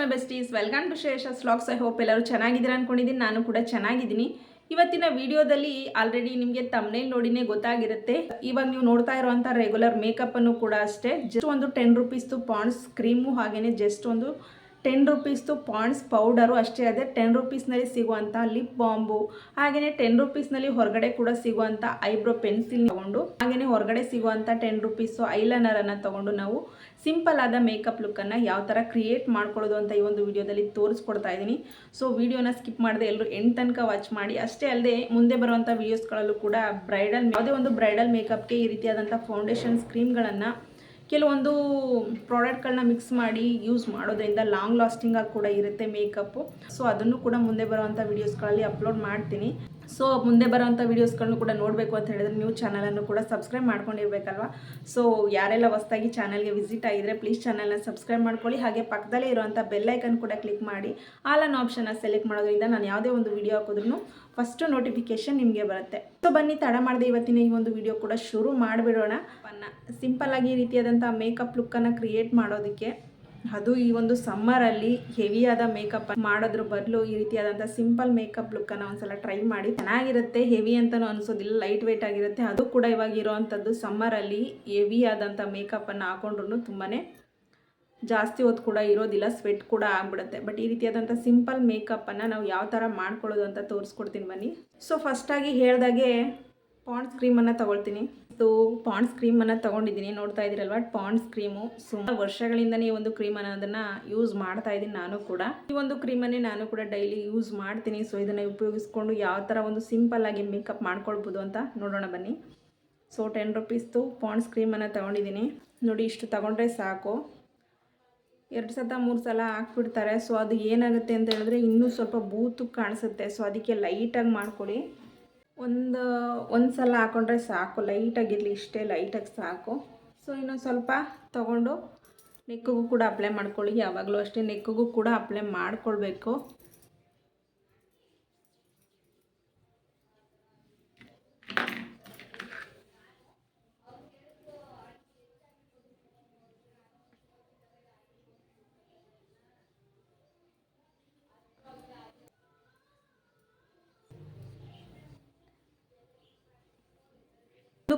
My besties. Welcome to ಶೇಷ ಸ್ಲಾಗ್ಸ್ I hope ಎಲ್ಲರೂ ಚೆನ್ನಾಗಿದ್ದೀರಾ ಅಂದ್ಕೊಂಡಿದ್ದೀನಿ ನಾನು ಕೂಡ ಚೆನ್ನಾಗಿದ್ದೀನಿ. ಇವತ್ತಿನ ವಿಡಿಯೋದಲ್ಲಿ ಆಲ್ರೆಡಿ ನಿಮಗೆ ತಮ್ಮನೇಲಿ ನೋಡಿನೇ ಗೊತ್ತಾಗಿರುತ್ತೆ. ಇವಾಗ ನೀವು ನೋಡ್ತಾ ಇರುವಂಥ ರೆಗ್ಯುಲರ್ ಮೇಕಪ್ಪನ್ನು ಕೂಡ ಅಷ್ಟೇ. ಜಸ್ಟ್ ಒಂದು ಟೆನ್ ರುಪೀಸ್ದು ಪಾಂಡ್ಸ್ ಕ್ರೀಮು ಹಾಗೆಯೇ ಜಸ್ಟ್ ಒಂದು ಟೆನ್ ರುಪೀಸ್ದು ಪಾಂಡ್ಸ್ ಪೌಡರು ಅಷ್ಟೇ ಅದೇ ಟೆನ್ ರುಪೀಸ್ನಲ್ಲಿ ಸಿಗುವಂಥ ಲಿಪ್ ಬಾಂಬು ಹಾಗೆಯೇ ಟೆನ್ ರುಪೀಸ್ನಲ್ಲಿ ಹೊರಗಡೆ ಕೂಡ ಸಿಗುವಂಥ ಐಬ್ರೋ ಪೆನ್ಸಿಲ್ ತಗೊಂಡು ಹಾಗೆಯೇ ಹೊರಗಡೆ ಸಿಗುವಂಥ ಟೆನ್ ರುಪೀಸು ಐಲೈನರನ್ನು ತಗೊಂಡು ನಾವು ಸಿಂಪಲ್ ಆದ ಮೇಕಪ್ ಲುಕ್ಕನ್ನು ಯಾವ ಥರ ಕ್ರಿಯೇಟ್ ಮಾಡ್ಕೊಳ್ಳೋದು ಅಂತ ಈ ಒಂದು ವಿಡಿಯೋದಲ್ಲಿ ತೋರಿಸ್ಕೊಡ್ತಾ ಇದ್ದೀನಿ. ಸೊ ವಿಡಿಯೋನ ಸ್ಕಿಪ್ ಮಾಡದೆ ಎಲ್ಲರೂ ಎಂಟು ತನಕ ವಾಚ್ ಮಾಡಿ, ಅಷ್ಟೇ ಅಲ್ಲದೆ ಮುಂದೆ ಬರುವಂಥ ವೀಡಿಯೋಸ್ಗಳಲ್ಲೂ ಕೂಡ ಬ್ರೈಡಲ್ ಯಾವುದೇ ಒಂದು ಬ್ರೈಡಲ್ ಮೇಕಪ್ಗೆ ಈ ರೀತಿಯಾದಂಥ ಫೌಂಡೇಶನ್ ಕ್ರೀಮ್ಗಳನ್ನು ಕೆಲವೊಂದು ಪ್ರಾಡಕ್ಟ್ಗಳನ್ನ ಮಿಕ್ಸ್ ಮಾಡಿ ಯೂಸ್ ಮಾಡೋದ್ರಿಂದ ಲಾಂಗ್ ಲಾಸ್ಟಿಂಗ್ ಆಗಿ ಕೂಡ ಇರುತ್ತೆ ಮೇಕಪ್ಪು. ಸೊ ಅದನ್ನು ಕೂಡ ಮುಂದೆ ಬರುವಂಥ ವೀಡಿಯೋಸ್ಗಳಲ್ಲಿ ಅಪ್ಲೋಡ್ ಮಾಡ್ತೀನಿ. ಸೊ ಮುಂದೆ ಬರೋವಂಥ ವೀಡಿಯೋಸ್ಗಳನ್ನು ಕೂಡ ನೋಡಬೇಕು ಅಂತ ಹೇಳಿದ್ರೆ ನೀವು ಚಾನಲನ್ನು ಕೂಡ ಸಬ್ಸ್ಕ್ರೈಬ್ ಮಾಡ್ಕೊಂಡಿರ್ಬೇಕಲ್ವ? ಸೊ ಯಾರೆಲ್ಲ ಹೊಸದಾಗಿ ಚಾನಲ್ಗೆ ವಿಸಿಟ್ ಆಗಿದ್ರೆ ಪ್ಲೀಸ್ ಚಾನಲ್ನ ಸಬ್ಸ್ಕ್ರೈಬ್ ಮಾಡ್ಕೊಳ್ಳಿ. ಹಾಗೆ ಪಕ್ಕದಲ್ಲೇ ಇರುವಂಥ ಬೆಲ್ಲೈಕನ್ ಕೂಡ ಕ್ಲಿಕ್ ಮಾಡಿ. ಆಲ್ ಅನ್ ಆಪ್ಷನ್ನ ಸೆಲೆಕ್ಟ್ ಮಾಡೋದ್ರಿಂದ ನಾನು ಯಾವುದೇ ಒಂದು ವಿಡಿಯೋ ಹಾಕಿದ್ರು ಫಸ್ಟು ನೋಟಿಫಿಕೇಶನ್ ನಿಮಗೆ ಬರುತ್ತೆ. ಸೊ ಬನ್ನಿ, ತಡ ಮಾಡದೆ ಇವತ್ತಿನ ಈ ಒಂದು ವಿಡಿಯೋ ಕೂಡ ಶುರು ಮಾಡಿಬಿಡೋಣ. ಸಿಂಪಲ್ ಆಗಿ ಈ ರೀತಿಯಾದಂಥ ಮೇಕಪ್ ಲುಕ್ಕನ್ನು ಕ್ರಿಯೇಟ್ ಮಾಡೋದಕ್ಕೆ. ಅದು ಈ ಒಂದು ಸಮ್ಮರಲ್ಲಿ ಹೆವಿಯಾದ ಮೇಕಪ್ ಮಾಡೋದ್ರ ಬದಲು ಈ ರೀತಿಯಾದಂಥ ಸಿಂಪಲ್ ಮೇಕಪ್ ಲುಕ್ಕನ್ನು ಒಂದ್ಸಲ ಟ್ರೈ ಮಾಡಿ. ಚೆನ್ನಾಗಿರುತ್ತೆ ಹೆವಿ ಅಂತಲೂ ಅನಿಸೋದಿಲ್ಲ ಲೈಟ್ ವೆಯ್ಟ್ ಆಗಿರುತ್ತೆ. ಅದು ಕೂಡ ಇವಾಗ ಇರೋವಂಥದ್ದು ಸಮ್ಮರಲ್ಲಿ ಹೆವಿ ಆದಂಥ ಮೇಕಪ್ಪನ್ನು ಹಾಕೊಂಡ್ರು ತುಂಬಾ ಜಾಸ್ತಿ ಹೊತ್ತು ಕೂಡ ಇರೋದಿಲ್ಲ ಸ್ವೆಟ್ ಕೂಡ ಆಗ್ಬಿಡುತ್ತೆ. ಬಟ್ ಈ ರೀತಿಯಾದಂಥ ಸಿಂಪಲ್ ಮೇಕಪ್ಪನ್ನು ನಾವು ಯಾವ ಥರ ಮಾಡ್ಕೊಳ್ಳೋದು ಅಂತ ತೋರಿಸ್ಕೊಡ್ತೀನಿ ಬನ್ನಿ. ಸೊ ಫಸ್ಟಾಗಿ ಹೇಳ್ದಾಗೆ ಪಾಂಡ್ಸ್ ಕ್ರೀಮನ್ನು ತಗೊಳ್ತೀನಿ. ಸೊ ಪಾಂಡ್ಸ್ ಕ್ರೀಮನ್ನು ತೊಗೊಂಡಿದ್ದೀನಿ. ನೋಡ್ತಾ ಇದ್ದೀರಲ್ವ? ಪಾಂಡ್ಸ್ ಕ್ರೀಮು ಸುಮಾರು ವರ್ಷಗಳಿಂದನೇ ಈ ಒಂದು ಕ್ರೀಮ್ ಅನ್ನೋದನ್ನು ಯೂಸ್ ಮಾಡ್ತಾ ಇದ್ದೀನಿ ನಾನು ಕೂಡ. ಈ ಒಂದು ಕ್ರೀಮನ್ನೇ ನಾನು ಕೂಡ ಡೈಲಿ ಯೂಸ್ ಮಾಡ್ತೀನಿ. ಸೊ ಇದನ್ನು ಉಪಯೋಗಿಸ್ಕೊಂಡು ಯಾವ ಥರ ಒಂದು ಸಿಂಪಲ್ ಆಗಿ ಮೇಕಪ್ ಮಾಡ್ಕೊಳ್ಬೋದು ಅಂತ ನೋಡೋಣ ಬನ್ನಿ. ಸೊ ಟೆನ್ ರುಪೀಸ್ದು ಪಾಂಡ್ಸ್ ಕ್ರೀಮನ್ನು ತೊಗೊಂಡಿದ್ದೀನಿ. ನೋಡಿ, ಇಷ್ಟು ತೊಗೊಂಡ್ರೆ ಸಾಕು. ಎರಡು ಸತ ಮೂರು ಸಲ ಹಾಕ್ಬಿಡ್ತಾರೆ. ಸೊ ಅದು ಏನಾಗುತ್ತೆ ಅಂತ ಹೇಳಿದ್ರೆ ಇನ್ನೂ ಸ್ವಲ್ಪ ಬೂತು ಕಾಣಿಸುತ್ತೆ. ಸೊ ಅದಕ್ಕೆ ಲೈಟಾಗಿ ಮಾಡ್ಕೊಳ್ಳಿ. ಒಂದು ಒಂದು ಸಲ ಹಾಕೊಂಡ್ರೆ ಸಾಕು. ಲೈಟಾಗಿರಲಿ ಇಷ್ಟೇ, ಲೈಟಾಗಿ ಸಾಕು. ಸೊ ಇನ್ನೊಂದು ಸ್ವಲ್ಪ ತೊಗೊಂಡು ನೆಕ್ಕಿಗೂ ಕೂಡ ಅಪ್ಲೈ ಮಾಡ್ಕೊಳ್ಳಿ. ಯಾವಾಗಲೂ ಅಷ್ಟೇ ನೆಕ್ಕಿಗೂ ಕೂಡ ಅಪ್ಲೈ ಮಾಡ್ಕೊಳ್ಬೇಕು.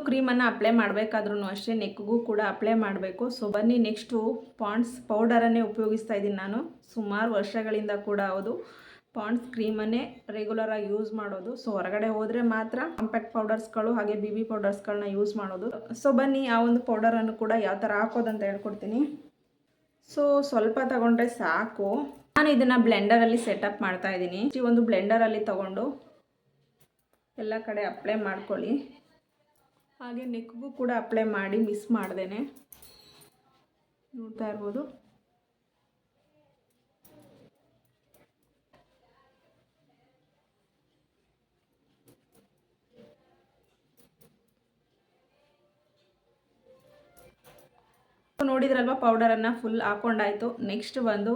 ಕ್ರೀಮನ್ನು ಅಪ್ಲೈ ಮಾಡಬೇಕಾದ್ರೂ ಅಷ್ಟೇ, ನೆಕ್ಗೂ ಕೂಡ ಅಪ್ಲೈ ಮಾಡಬೇಕು. ಸೊ ಬನ್ನಿ ನೆಕ್ಸ್ಟು ಪಾಂಡ್ಸ್ ಪೌಡರನ್ನೇ ಉಪಯೋಗಿಸ್ತಾ ಇದ್ದೀನಿ ನಾನು. ಸುಮಾರು ವರ್ಷಗಳಿಂದ ಕೂಡ ಹೌದು. ಪಾಂಡ್ಸ್ ಕ್ರೀಮನ್ನೇ ರೆಗ್ಯುಲರಾಗಿ ಯೂಸ್ ಮಾಡೋದು. ಸೊ ಹೊರಗಡೆ ಹೋದರೆ ಮಾತ್ರ ಕಾಂಪ್ಯಾಕ್ಟ್ ಪೌಡರ್ಸ್ಗಳು ಹಾಗೆ ಬಿ ಬಿ ಪೌಡರ್ಸ್ಗಳನ್ನ ಯೂಸ್ ಮಾಡೋದು. ಸೊ ಬನ್ನಿ ಆ ಒಂದು ಪೌಡರನ್ನು ಕೂಡ ಯಾವ ಥರ ಹಾಕೋದಂತ ಹೇಳ್ಕೊಡ್ತೀನಿ. ಸೊ ಸ್ವಲ್ಪ ತಗೊಂಡ್ರೆ ಸಾಕು. ನಾನು ಇದನ್ನು ಬ್ಲೆಂಡರಲ್ಲಿ ಸೆಟಪ್ ಮಾಡ್ತಾ ಇದ್ದೀನಿ. ಈ ಒಂದು ಬ್ಲೆಂಡರಲ್ಲಿ ತಗೊಂಡು ಎಲ್ಲ ಕಡೆ ಅಪ್ಲೈ ಮಾಡ್ಕೊಳ್ಳಿ. ಹಾಗೆ ನೆಕ್ಗೂ ಕೂಡ ಅಪ್ಲೈ ಮಾಡಿ ಮಿಸ್ ಮಾಡ್ದೇನೆ. ನೋಡ್ತಾ ಇರ್ಬೋದು. ನೋಡಿದ್ರಲ್ವ ಪೌಡರನ್ನು ಫುಲ್ ಹಾಕೊಂಡಾಯ್ತು. ನೆಕ್ಸ್ಟ್ ಬಂದು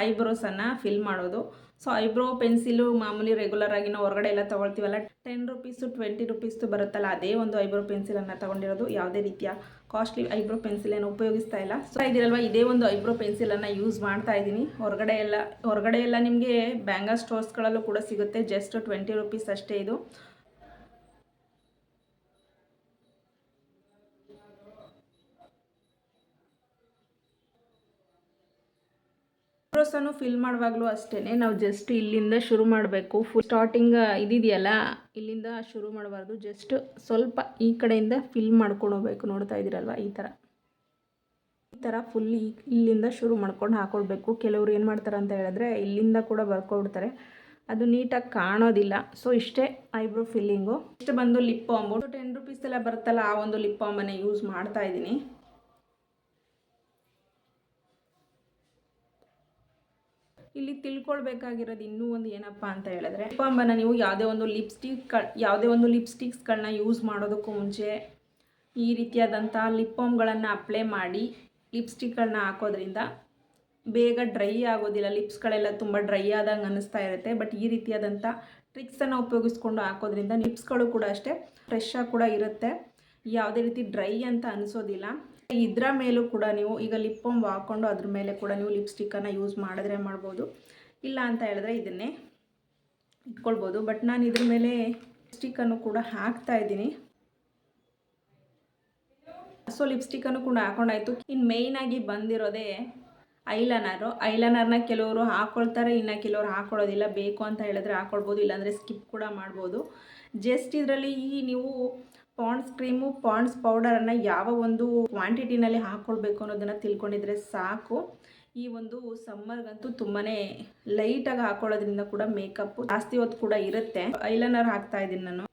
ಐಬ್ರೋಸನ್ನು ಫಿಲ್ ಮಾಡೋದು. ಸೊ, ಐಬ್ರೋ ಪೆನ್ಸಿಲು ಮಾಮೂಲಿ ರೆಗ್ಯುಲರ್ ಆಗಿ ನಾವು ಹೊರಗಡೆ ಎಲ್ಲ ತೊಗೊಳ್ತೀವಲ್ಲ ಟೆನ್ ರುಪೀಸು ಟ್ವೆಂಟಿ ರುಪೀಸ್ದು ಬರುತ್ತಲ್ಲ, ಅದೇ ಒಂದು ಐಬ್ರೋ ಪೆನ್ಸಿಲನ್ನು ತೊಗೊಂಡಿರೋದು, ಯಾವುದೇ ರೀತಿಯ ಕಾಸ್ಟ್ಲಿ ಐಬ್ರೋ ಪೆನ್ಸಿಲ್ ಏನು ಉಪಯೋಗಿಸ್ತಾ ಇಲ್ಲ. ಸೊ ಇದಿರಲ್ವ, ಇದೇ ಒಂದು ಐಬ್ರೋ ಪೆನ್ಸಿಲನ್ನು ಯೂಸ್ ಮಾಡ್ತಾ ಇದ್ದೀನಿ. ಹೊರಗಡೆ ಎಲ್ಲ ಹೊರಗಡೆ ಎಲ್ಲ ನಿಮಗೆ ಬ್ಯಾಂಗಲ್ ಸ್ಟೋರ್ಸ್ಗಳಲ್ಲೂ ಕೂಡ ಸಿಗುತ್ತೆ ಜಸ್ಟ್ ಟ್ವೆಂಟಿ ರುಪೀಸ್ ಅಷ್ಟೇ ಇದು. ಐಬ್ರೋಸನ್ನು ಫಿಲ್ ಮಾಡುವಾಗಲೂ ಅಷ್ಟೇ ನಾವು ಜಸ್ಟ್ ಇಲ್ಲಿಂದ ಶುರು ಮಾಡಬೇಕು. ಫುಲ್ ಸ್ಟಾರ್ಟಿಂಗ್ ಇದಿದೆಯಲ್ಲ, ಇಲ್ಲಿಂದ ಶುರು ಮಾಡಬಾರ್ದು. ಜಸ್ಟ್ ಸ್ವಲ್ಪ ಈ ಕಡೆಯಿಂದ ಫಿಲ್ ಮಾಡ್ಕೊಂಡು ಹೋಗ್ಬೇಕು. ನೋಡ್ತಾ ಇದ್ದೀರಲ್ವ? ಈ ಥರ ಈ ಥರ ಫುಲ್ ಇಲ್ಲಿಂದ ಶುರು ಮಾಡ್ಕೊಂಡು ಹಾಕೊಳ್ಬೇಕು. ಕೆಲವರು ಏನು ಮಾಡ್ತಾರೆ ಅಂತ ಹೇಳಿದ್ರೆ, ಇಲ್ಲಿಂದ ಕೂಡ ಬರ್ಕೊಬಿಡ್ತಾರೆ ಅದು ನೀಟಾಗಿ ಕಾಣೋದಿಲ್ಲ. ಸೊ ಇಷ್ಟೇ ಐಬ್ರೋ ಫಿಲ್ಲಿಂಗು ಇಷ್ಟು ಬಂದು ಲಿಪ್ ಬಾಂಬು ಟೆನ್ ರುಪೀಸ್ ಎಲ್ಲ ಬರುತ್ತಲ್ಲ, ಆ ಒಂದು ಲಿಪ್ ಬಾಂಬನ್ನು ಯೂಸ್ ಮಾಡ್ತಾ ಇದ್ದೀನಿ. ಇಲ್ಲಿ ತಿಳ್ಕೊಳ್ಬೇಕಾಗಿರೋದು ಇನ್ನೂ ಒಂದು ಏನಪ್ಪ ಅಂತ ಹೇಳಿದ್ರೆ ಲಿಪಾಂಬನ ನೀವು ಯಾವುದೇ ಒಂದು ಲಿಪ್ಸ್ಟಿಕ್ ಯಾವುದೇ ಒಂದು ಲಿಪ್ಸ್ಟಿಕ್ಸ್ಗಳನ್ನ ಯೂಸ್ ಮಾಡೋದಕ್ಕೂ ಮುಂಚೆ ಈ ರೀತಿಯಾದಂಥ ಲಿಪ್ ಬಾಮ್ಗಳನ್ನು ಅಪ್ಲೈ ಮಾಡಿ ಲಿಪ್ಸ್ಟಿಕ್ಗಳನ್ನ ಹಾಕೋದ್ರಿಂದ ಬೇಗ ಡ್ರೈ ಆಗೋದಿಲ್ಲ ಲಿಪ್ಸ್ಗಳೆಲ್ಲ ತುಂಬ ಡ್ರೈ ಆದಂಗೆ ಅನ್ನಿಸ್ತಾ ಇರುತ್ತೆ. ಬಟ್ ಈ ರೀತಿಯಾದಂಥ ಟ್ರಿಕ್ಸನ್ನು ಉಪಯೋಗಿಸ್ಕೊಂಡು ಹಾಕೋದ್ರಿಂದ ಲಿಪ್ಸ್ಗಳು ಕೂಡ ಅಷ್ಟೇ ಫ್ರೆಶ್ ಆಗಿ ಕೂಡ ಇರುತ್ತೆ. ಯಾವುದೇ ರೀತಿ ಡ್ರೈ ಅಂತ ಅನಿಸೋದಿಲ್ಲ. ಇದರ ಮೇಲೂ ಕೂಡ ನೀವು ಈಗ ಲಿಪ್ ಬಾಮ್ ಹಾಕ್ಕೊಂಡು ಅದ್ರ ಮೇಲೆ ಕೂಡ ನೀವು ಲಿಪ್ಸ್ಟಿಕ್ಕನ್ನು ಯೂಸ್ ಮಾಡಿದ್ರೆ ಮಾಡ್ಬೋದು. ಇಲ್ಲ ಅಂತ ಹೇಳಿದ್ರೆ ಇದನ್ನೇ ಇಟ್ಕೊಳ್ಬೋದು. ಬಟ್ ನಾನು ಇದ್ರ ಮೇಲೆ ಲಿಪ್ಸ್ಟಿಕ್ಕನ್ನು ಕೂಡ ಹಾಕ್ತಾ ಇದ್ದೀನಿ. ಸೊ ಲಿಪ್ಸ್ಟಿಕ್ಕನ್ನು ಕೂಡ ಹಾಕೊಂಡಾಯ್ತು. ಇನ್ನು ಮೇಯ್ನಾಗಿ ಬಂದಿರೋದೇ ಐಲನರು ಐಲನರ್ನ ಕೆಲವರು ಹಾಕ್ಕೊಳ್ತಾರೆ ಇನ್ನು ಕೆಲವರು ಹಾಕ್ಕೊಳ್ಳೋದಿಲ್ಲ ಬೇಕು ಅಂತ ಹೇಳಿದ್ರೆ ಹಾಕ್ಕೊಳ್ಬೋದು ಇಲ್ಲಾಂದರೆ ಸ್ಕಿಪ್ ಕೂಡ ಮಾಡ್ಬೋದು. ಜಸ್ಟ್ ಇದರಲ್ಲಿ ಈ ನೀವು ಪಾಂಡ್ಸ್ ಕ್ರೀಮು, ಪಾಂಡ್ಸ್ ಪೌಡರನ್ನು ಯಾವ ಒಂದು ಕ್ವಾಂಟಿಟಿನಲ್ಲಿ ಹಾಕ್ಕೊಳ್ಬೇಕು ಅನ್ನೋದನ್ನು ತಿಳ್ಕೊಂಡಿದ್ರೆ ಸಾಕು. ಈ ಒಂದು ಸಮ್ಮರ್ಗಂತೂ ತುಂಬಾ ಲೈಟಾಗಿ ಹಾಕೊಳ್ಳೋದ್ರಿಂದ ಕೂಡ ಮೇಕಪ್ ಜಾಸ್ತಿ ಹೊತ್ತು ಕೂಡ ಇರುತ್ತೆ. ಐಲೈನರ್ ಹಾಕ್ತಾ ಇದ್ದೀನಿ ನಾನು.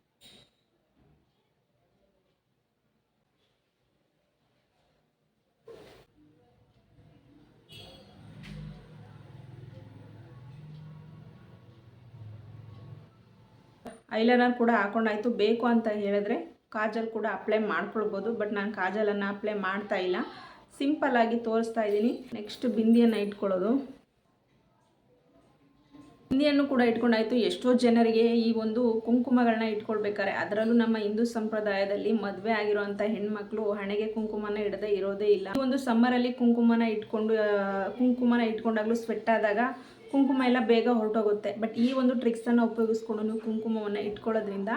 ಐಲೈನರ್ ಕೂಡ ಹಾಕೊಂಡಾಯ್ತು. ಬೇಕು ಅಂತ ಹೇಳಿದ್ರೆ ಕಾಜಲ್ ಕೂಡ ಅಪ್ಲೈ ಮಾಡ್ಕೊಳ್ಬೋದು ಬಟ್ ನಾನು ಕಾಜಲನ್ನು ಅಪ್ಲೈ ಮಾಡ್ತಾ ಇಲ್ಲ. ಸಿಂಪಲ್ಲಾಗಿ ತೋರಿಸ್ತಾ ಇದ್ದೀನಿ. ನೆಕ್ಸ್ಟ್ ಬಿಂದಿಯನ್ನು ಇಟ್ಕೊಳ್ಳೋದು. ಬಿಂದಿಯನ್ನು ಕೂಡ ಇಟ್ಕೊಂಡಾಯಿತು. ಎಷ್ಟೋ ಜನರಿಗೆ ಈ ಒಂದು ಕುಂಕುಮಗಳನ್ನ ಇಟ್ಕೊಳ್ಬೇಕಾರೆ ಅದರಲ್ಲೂ ನಮ್ಮ ಹಿಂದೂ ಸಂಪ್ರದಾಯದಲ್ಲಿ ಮದುವೆ ಆಗಿರುವಂಥ ಹೆಣ್ಮಕ್ಳು ಹಣೆಗೆ ಕುಂಕುಮನ ಇಡದೆ ಇರೋದೇ ಇಲ್ಲ. ಒಂದು ಸಮ್ಮರಲ್ಲಿ ಕುಂಕುಮನ ಇಟ್ಕೊಂಡು ಕುಂಕುಮನ ಇಟ್ಕೊಂಡಾಗಲೂ ಸ್ವೆಟ್ ಆದಾಗ ಕುಂಕುಮ ಎಲ್ಲ ಬೇಗ ಹೊರಟೋಗುತ್ತೆ. ಬಟ್ ಈ ಒಂದು ಟ್ರಿಕ್ಸನ್ನು ಉಪಯೋಗಿಸ್ಕೊಂಡು ಕುಂಕುಮವನ್ನು ಇಟ್ಕೊಳ್ಳೋದ್ರಿಂದ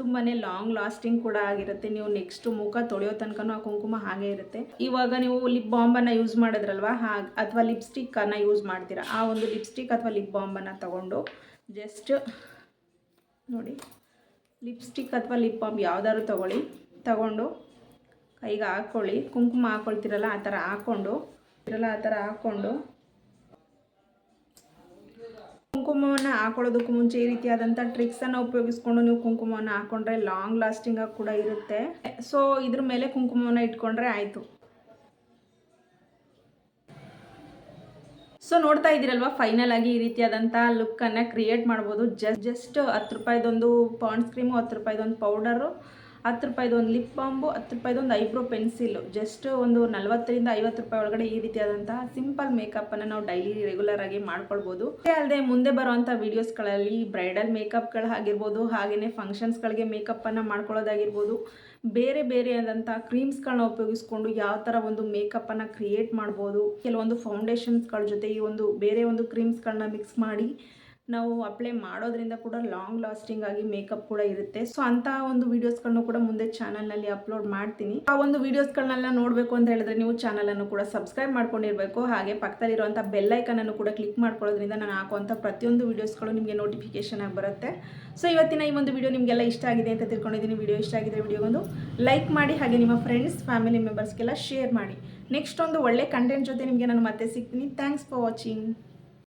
ತುಂಬಾ ಲಾಂಗ್ ಲಾಸ್ಟಿಂಗ್ ಕೂಡ ಆಗಿರುತ್ತೆ. ನೀವು ನೆಕ್ಸ್ಟ್ ಮುಖ ತೊಳೆಯೋ ತನಕನೂ ಆ ಕುಂಕುಮ ಹಾಗೆ ಇರುತ್ತೆ. ಇವಾಗ ನೀವು ಲಿಪ್ ಬಾಂಬನ್ನು ಯೂಸ್ ಮಾಡಿದ್ರಲ್ವಾ? ಹಾಗೆ, ಅಥವಾ ಲಿಪ್ಸ್ಟಿಕ್ಕನ್ನು ಯೂಸ್ ಮಾಡ್ತೀರಾ? ಆ ಒಂದು ಲಿಪ್ಸ್ಟಿಕ್ ಅಥವಾ ಲಿಪ್ ಬಾಂಬನ್ನು ತಗೊಂಡು ಜಸ್ಟ್ ನೋಡಿ ಲಿಪ್ಸ್ಟಿಕ್ ಅಥವಾ ಲಿಪ್ ಬಾಂಬ್ ಯಾವ್ದಾದ್ರು ತಗೊಳ್ಳಿ. ತಗೊಂಡು ಕೈಗೆ ಹಾಕ್ಕೊಳ್ಳಿ ಕುಂಕುಮ ಹಾಕ್ಕೊಳ್ತಿರಲ್ಲ ಆ ಥರ ಹಾಕ್ಕೊಂಡು ಇರಲ್ಲ ಆ ಥರ ಹಾಕ್ಕೊಂಡು ಕುಂಕುಮವನ್ನು ಹಾಕೊಳ್ಳೋದಕ್ಕೂ ಮುಂಚೆ ಈ ರೀತಿಯಾದಂಥ ಟ್ರಿಕ್ಸನ್ನು ಉಪಯೋಗಿಸ್ಕೊಂಡು ನೀವು ಕುಂಕುಮವನ್ನು ಹಾಕ್ಕೊಂಡ್ರೆ ಲಾಂಗ್ ಲಾಸ್ಟಿಂಗಾಗಿ ಕೂಡ ಇರುತ್ತೆ. ಸೊ ಇದ್ರ ಮೇಲೆ ಕುಂಕುಮವನ್ನು ಇಟ್ಕೊಂಡ್ರೆ ಆಯಿತು. ಸೊ ನೋಡ್ತಾ ಇದ್ದೀರಲ್ವಾ ಫೈನಲ್ ಆಗಿ ಈ ರೀತಿಯಾದಂಥ ಲುಕ್ಕನ್ನು ಕ್ರಿಯೇಟ್ ಮಾಡ್ಬೋದು. ಜಸ್ಟ್ ಜಸ್ಟ್ ಹತ್ತು ರೂಪಾಯಿದೊಂದು ಪಾಂಡ್ಸ್ ಕ್ರೀಮು ಹತ್ತು ರೂಪಾಯಿದೊಂದು ಪೌಡರು ಹತ್ತು ರೂಪಾಯಿದು ಒಂದು ಲಿಪ್ ಬಾಂಬು ಹತ್ತು ರೂಪಾಯಿದೊಂದು ಐಬ್ರೋ ಪೆನ್ಸಿಲು ಜಸ್ಟ್ ಒಂದು ನಲ್ವತ್ತರಿಂದ ಐವತ್ತು ರೂಪಾಯಿ ಒಳಗಡೆ ಈ ರೀತಿಯಾದಂತಹ ಸಿಂಪಲ್ ಮೇಕಪ್ಪನ್ನು ನಾವು ಡೈಲಿ ರೆಗ್ಯುಲರ್ ಆಗಿ ಮಾಡ್ಕೊಳ್ಬೋದು. ಅದೇ ಅಲ್ಲದೆ ಮುಂದೆ ಬರುವಂಥ ವೀಡಿಯೋಸ್ಗಳಲ್ಲಿ ಬ್ರೈಡಲ್ ಮೇಕಪ್ಗಳು ಆಗಿರ್ಬೋದು ಹಾಗೆಯೇ ಫಂಕ್ಷನ್ಸ್ಗಳಿಗೆ ಮೇಕಪ್ಪನ್ನು ಮಾಡ್ಕೊಳ್ಳೋದಾಗಿರ್ಬೋದು, ಬೇರೆ ಬೇರೆ ಆದಂಥ ಕ್ರೀಮ್ಸ್ಗಳನ್ನ ಉಪಯೋಗಿಸ್ಕೊಂಡು ಯಾವ ಥರ ಒಂದು ಮೇಕಪ್ಪನ್ನು ಕ್ರಿಯೇಟ್ ಮಾಡ್ಬೋದು, ಕೆಲವೊಂದು ಫೌಂಡೇಶನ್ಸ್ಗಳ ಜೊತೆ ಈ ಒಂದು ಬೇರೆ ಒಂದು ಕ್ರೀಮ್ಸ್ಗಳನ್ನ ಮಿಕ್ಸ್ ಮಾಡಿ ನಾವು ಅಪ್ಲೈ ಮಾಡೋದ್ರಿಂದ ಕೂಡ ಲಾಂಗ್ ಲಾಸ್ಟಿಂಗ್ ಆಗಿ ಮೇಕಪ್ ಕೂಡ ಇರುತ್ತೆ. ಸೊ ಅಂತ ಒಂದು ವಿಡಿಯೋಸ್ಗಳನ್ನು ಕೂಡ ಮುಂದೆ ಚಾನಲ್ನಲ್ಲಿ ಅಪ್ಲೋಡ್ ಮಾಡ್ತೀನಿ. ಆ ಒಂದು ವಿಡಿಯೋಸ್ಗಳನ್ನೆಲ್ಲ ನೋಡಬೇಕು ಅಂತ ಹೇಳಿದ್ರೆ ನೀವು ಚಾನಲನ್ನು ಕೂಡ ಸಬ್ಸ್ಕ್ರೈಬ್ ಮಾಡ್ಕೊಂಡಿರಬೇಕು. ಹಾಗೆ ಪಕ್ಕದಲ್ಲಿರುವಂಥ ಬೆಲ್ಲೈಕನನ್ನು ಕೂಡ ಕ್ಲಿಕ್ ಮಾಡ್ಕೊಳ್ಳೋದ್ರಿಂದ ನಾನು ಹಾಕುವಂಥ ಪ್ರತಿಯೊಂದು ವಿಡಿಯೋಸ್ಗಳು ನಿಮಗೆ ನೋಟಿಫಿಕೇಶನ್ ಆಗಿ ಬರುತ್ತೆ. ಸೊ ಇವತ್ತಿನ ಈ ಒಂದು ವಿಡಿಯೋ ನಿಮಗೆಲ್ಲ ಇಷ್ಟ ಆಗಿದೆ ಅಂತ ತಿಳ್ಕೊಂಡಿದ್ದೀನಿ. ವಿಡಿಯೋ ಇಷ್ಟ ಆಗಿದ್ರೆ ವಿಡಿಯೋಗೊಂದು ಲೈಕ್ ಮಾಡಿ, ಹಾಗೆ ನಿಮ್ಮ ಫ್ರೆಂಡ್ಸ್ ಫ್ಯಾಮಿಲಿ ಮೆಂಬರ್ಸ್ಗೆಲ್ಲ ಶೇರ್ ಮಾಡಿ. ನೆಕ್ಸ್ಟ್ ಒಂದು ಒಳ್ಳೆ ಕಂಟೆಂಟ್ ಜೊತೆ ನಿಮಗೆ ನಾನು ಮತ್ತೆ ಸಿಗ್ತೀನಿ. Thanks for watching